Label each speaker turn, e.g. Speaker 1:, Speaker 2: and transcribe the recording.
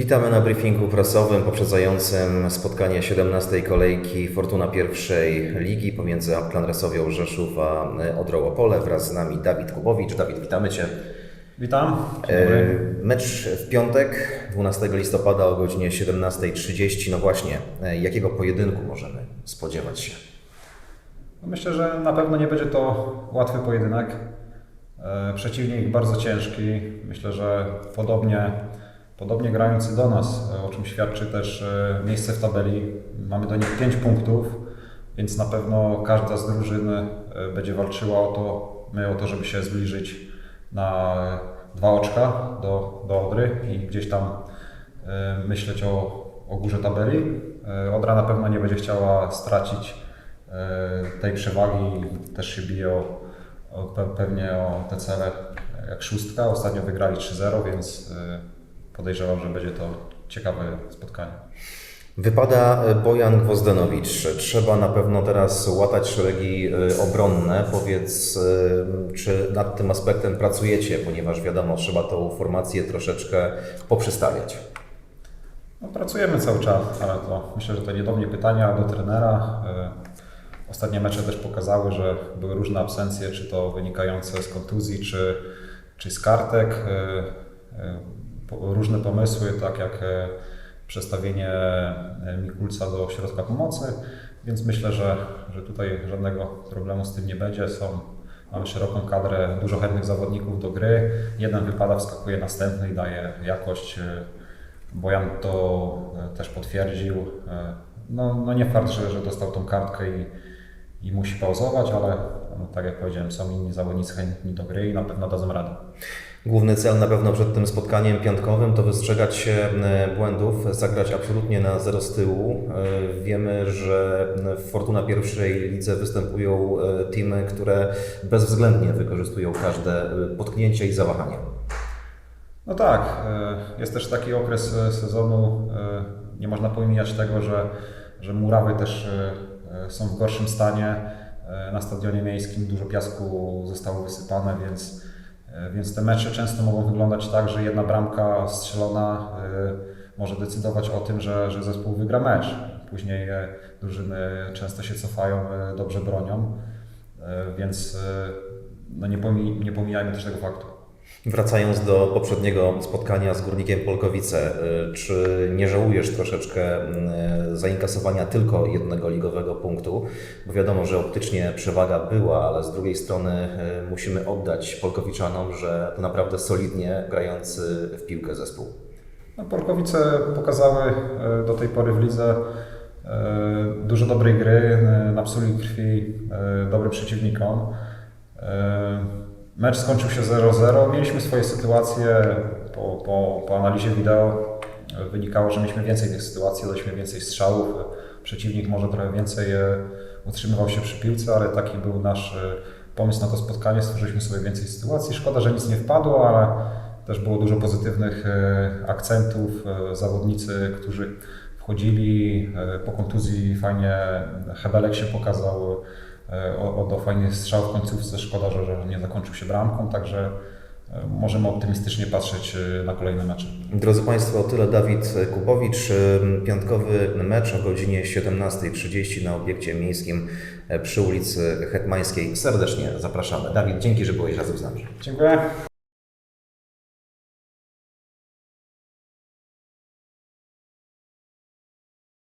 Speaker 1: Witamy na briefingu prasowym poprzedzającym spotkanie 17. kolejki Fortuna pierwszej ligi pomiędzy Klan Rasowią Rzeszów a Odrą Opole. Wraz z nami Dawid Kubowicz. Dawid, witamy Cię.
Speaker 2: Witam. Dobry.
Speaker 1: Mecz w piątek, 12 listopada o godzinie 17.30. No właśnie, e, jakiego pojedynku możemy spodziewać się?
Speaker 2: No Myślę, że na pewno nie będzie to łatwy pojedynek. Przeciwnik bardzo ciężki. Myślę, że podobnie, podobnie grający do nas, e, o czym świadczy też e, miejsce w tabeli. Mamy do nich 5 punktów, więc na pewno każda z drużyn e, będzie walczyła o to, my o to, żeby się zbliżyć na dwa oczka do, do Odry i gdzieś tam myśleć o, o górze tabeli. Odra na pewno nie będzie chciała stracić tej przewagi. Też się bije o, o, pe- pewnie o te cele jak szóstka. Ostatnio wygrali 3-0, więc podejrzewam, że będzie to ciekawe spotkanie.
Speaker 1: Wypada e, Bojan Gwozdenowicz. Trzeba na pewno teraz łatać szeregi e, obronne. Powiedz, e, czy nad tym aspektem pracujecie, ponieważ wiadomo, trzeba tą formację troszeczkę poprzestawiać.
Speaker 2: No, pracujemy cały czas, ale to myślę, że to nie do mnie pytania, do trenera. Ostatnie mecze też pokazały, że były różne absencje, czy to wynikające z kontuzji, czy, czy z kartek. Różne pomysły, tak jak e, przestawienie e, Mikulca do środka pomocy, więc myślę, że, że tutaj żadnego problemu z tym nie będzie. Są, mamy szeroką kadrę, dużo chętnych zawodników do gry. Jeden wypada, wskakuje następny i daje jakość. e, Bojan to też potwierdził. No, no nie fakt, że, że dostał tą kartkę i, i musi pauzować, ale no, tak jak powiedziałem, są inni zawodnicy chętni do gry i na pewno dadzą radę.
Speaker 1: Główny cel na pewno przed tym spotkaniem piątkowym to wystrzegać się e, błędów, zagrać absolutnie na zero z tyłu. E, Wiemy, że w Fortuna pierwszej lidze występują e, teamy, które bezwzględnie wykorzystują każde e, potknięcie i zawahanie.
Speaker 2: No tak, e, jest też taki okres e, sezonu, e, nie można pomijać tego, że, że murawy też e, e, są w gorszym stanie. E, Na stadionie miejskim dużo piasku zostało wysypane, więc, e, więc te mecze często mogą wyglądać tak, że jedna bramka strzelona e, może decydować o tym, że, że zespół wygra mecz. Później e, drużyny często się cofają, e, dobrze bronią, e, więc e, no nie, pomi- nie pomijajmy też tego faktu.
Speaker 1: Wracając do poprzedniego spotkania z Górnikiem Polkowice, y, czy nie żałujesz troszeczkę y, zainkasowania tylko jednego ligowego punktu? Bo wiadomo, że optycznie przewaga była, ale z drugiej strony y, musimy oddać Polkowiczanom, że to naprawdę solidnie grający w piłkę zespół.
Speaker 2: No, Porkowice pokazały do tej pory w lidze dużo dobrej gry, napsuli krwi dobrym przeciwnikom. Mecz skończył się 0-0. Mieliśmy swoje sytuacje. Po, po, po analizie wideo wynikało, że mieliśmy więcej tych sytuacji, daliśmy więcej strzałów. Przeciwnik może trochę więcej e, utrzymywał się przy piłce, ale taki był nasz e, pomysł na to spotkanie. Stworzyliśmy sobie więcej sytuacji. Szkoda, że nic nie wpadło, ale też było dużo pozytywnych e, akcentów. Zawodnicy, którzy wchodzili po kontuzji, fajnie Hebelek się pokazał, oddał fajny strzał w końcówce. Szkoda, że, że nie zakończył się bramką, także e, możemy optymistycznie patrzeć e, na kolejne mecze.
Speaker 1: Drodzy Państwo, tyle Dawid Kubowicz. Piątkowy mecz o godzinie 17.30 na obiekcie miejskim przy ulicy Hetmańskiej. Serdecznie zapraszamy. Dawid, dzięki, że byłeś razem z nami.
Speaker 2: Dziękuję.